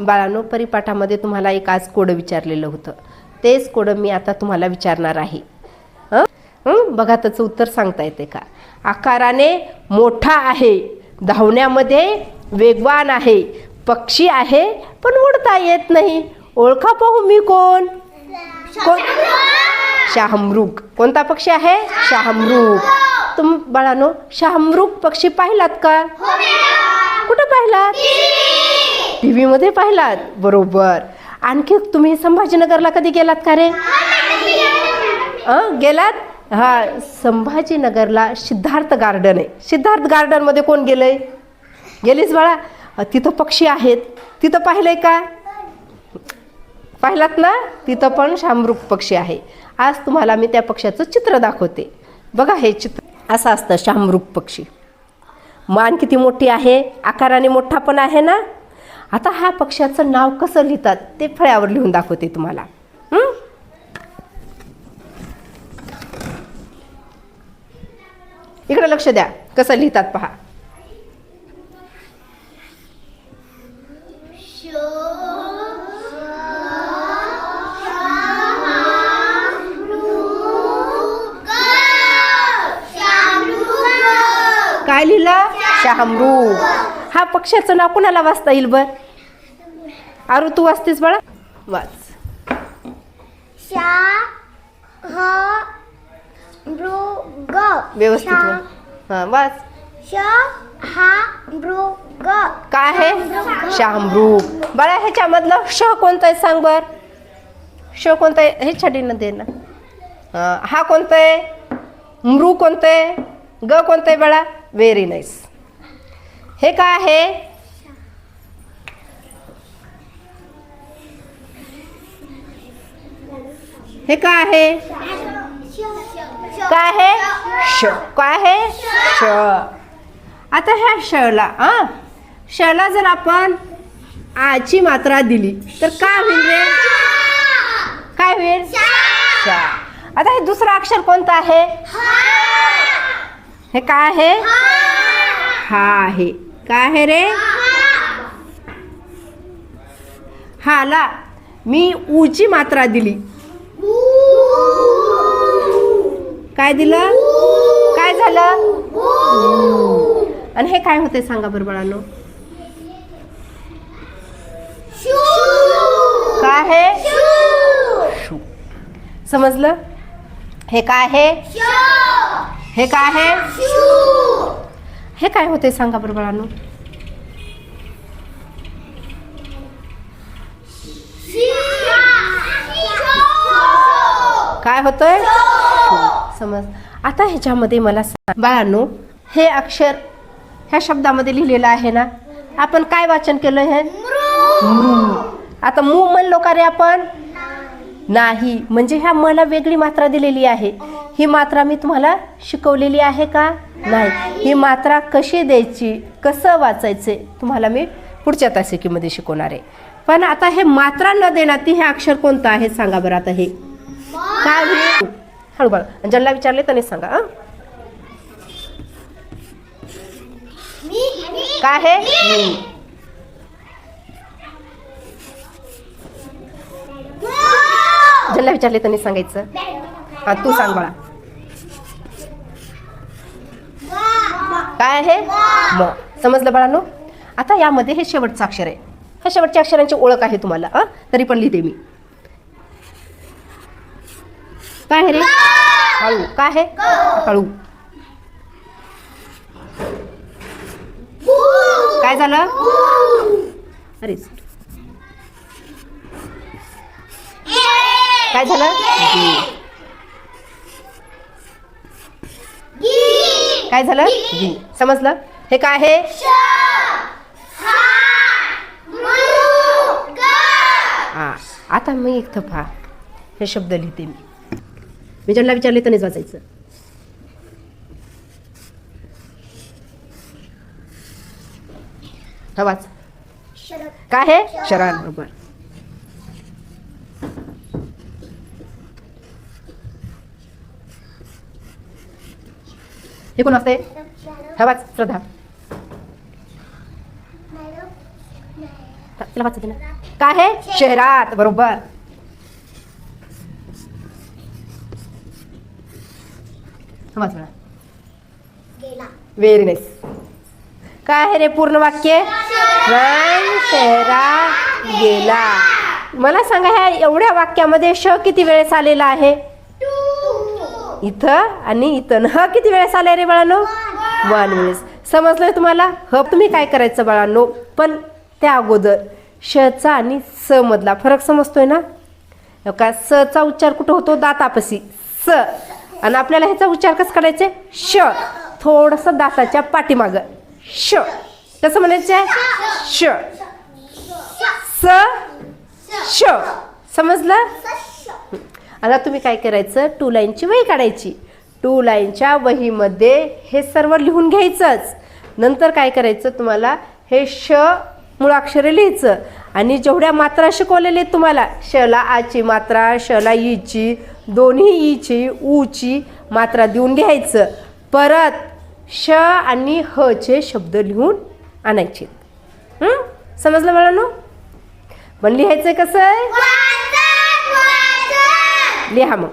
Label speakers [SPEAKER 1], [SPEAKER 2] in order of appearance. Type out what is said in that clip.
[SPEAKER 1] बाळांनो परिपाठामध्ये तुम्हाला एक आज कोडं विचारलेलं होतं. तेच कोडं मी आता तुम्हाला विचारणार आहे. हं? हं? बघा त्याचं उत्तर सांगता येते का? आकाराने मोठा आहे धावण्यामध्ये वेगवान आहे पक्षी आहे पण उडता येत नाही. ओळखा पाहू मी कोण? कोण? शाहमृग. कोणता पक्षी आहे? शाहमृग. तुम बाळानो शाहमृग पक्षी पाहिलात का? कुठं पाहिलात? टी व्हीमध्ये पाहिलात? बरोबर. आणखी तुम्ही संभाजीनगरला कधी गेलात का रे? अं, गेलात? हा संभाजीनगरला सिद्धार्थ गार्डन आहे. सिद्धार्थ गार्डनमध्ये कोण गेलंय? गेलीस बाळा. तिथं पक्षी आहेत. तिथं पाहिलंय का? पाहिलात ना? तिथं पण शामरुख पक्षी आहे. आज तुम्हाला मी त्या पक्षाचं चित्र दाखवते. बघा हे चित्र. असं असतं शामरुख पक्षी. मान किती मोठी आहे. आकाराने मोठा पण आहे ना? आता ह्या पक्ष्याचं नाव कसं लिहितात ते फळ्यावर लिहून दाखवते तुम्हाला. इकडे लक्ष द्या कसं लिहितात पहा. काय लिहिलं? शाहमरूग हा पक्ष्याचं नाव कोणाला वाचता येईल बर? आरू तू वाचतेस बाळा. वाच.
[SPEAKER 2] ह
[SPEAKER 1] व्यवस्थित वाच. हा वाच.
[SPEAKER 2] हा
[SPEAKER 1] काय आहे? शाहमरूग बाळा ह्याच्यामधलं श कोणतं आहे सांग बर? श कोणतं आहे? हे छडीनं दे ना. हा, हा कोणतं आहे? मृ कोणतं आहे? ग कोणतं आहे बाळा? व्हेरी नाईस हे काय आहे? हे काय आहे? काय आहे? श. काय आहे? श. आता ह्या शला आ? शला जर आपण आची मात्रा दिली तर काय होईल रे? काय होईल? श. आता हे दुसरं अक्षर कोणतं आहे? हे. काय आहे? हा आहे. काय आहे रे? हाला मी ऊची मात्रा दिली. काय दिलं? काय झालं? आणि हे काय होते सांगा बरं बाळांनो. काय आहे? समजलं? हे काय आहे? हे काय आहे? हे काय होते सांगा बरं बाळांनो? काय होतंय? समज. आता ह्याच्यामध्ये मला बाळांनो हे अक्षर ह्या शब्दामध्ये लिहिलेलं आहे ना? आपण काय वाचन केलं हे? आता मू म्हणलो का रे आपण? नाही. म्हणजे ह्या मला वेगळी मात्रा दिलेली आहे. ही मात्रा मी तुम्हाला शिकवलेली आहे का? नाही ही मात्रा कशी द्यायची कसं वाचायचे तुम्हाला मी पुढच्या तासिकीमध्ये शिकवणार आहे. पण आता हे मात्रा न देण्यात हे अक्षर कोणतं आहे सांगा बरं आता हे. काय होईल? हळू ज्यांना विचारले त्याने सांगा काय आहे? ज्यांना विचारले त्यांनी सांगायचं. हा तू सांग बाळा. काय आहे? म समजलं बाळांनो? आता यामध्ये हे शेवटचं अक्षर आहे. ह्या शेवटच्या अक्षरांची ओळख आहे तुम्हाला हं? तरी पण लिहिते मी. काय आहे रे? हळू. काय आहे? हळू. काय झालं? अरे काय झालं गी. काय झालं? गी समजलं? हे काय आहे? हा. आता मी एक पहा हे शब्द लिहिते मी. मी ज्यांना विचारले त्यांनीच वाचायचं. हा वाच. काय आहे? शरण बरोबर. हे कोण असते हा वाच श्रद्धा तिला वाचते ना काय आहे शहरात बरोबर वाच म्हणा
[SPEAKER 2] गेला
[SPEAKER 1] व्हेरी नाईस काय आहे रे पूर्ण वाक्य राम शहरात गेला मला सांगा ह्या एवढ्या वाक्यामध्ये श किती वेळेस आलेला आहे इथं आणि इथं. ह किती वेळेस आलाय रे बाळांनो? वन वेळेस. समजलं तुम्हाला? ह तुम्ही काय करायचं बाळांनो? पण त्या अगोदर शचा आणि स मधला फरक समजतोय ना? हो का सचा उच्चार कुठं होतो? दातापसी स. आणि आपल्याला ह्याचा उच्चार कसं करायचे श. थोडंसं दाताच्या पाठीमागं. श. कसं म्हणायचं? आहे श. स. श. समजलं? आता तुम्ही काय करायचं? टू लाईनची वही काढायची. टू लाईनच्या वहीमध्ये हे सर्व लिहून घ्यायचंच. नंतर काय करायचं तुम्हाला? हे श मुळाक्षरे लिहायचं. आणि जेवढ्या मात्रा शिकवलेल्या आहेत तुम्हाला शला आची मात्रा शला ईची दोन्ही ईची ऊची मात्रा देऊन घ्यायचं. परत श आणि ह चे शब्द लिहून आणायचे. समजलं मला पण लिहायचं कसं आहे? ليه يا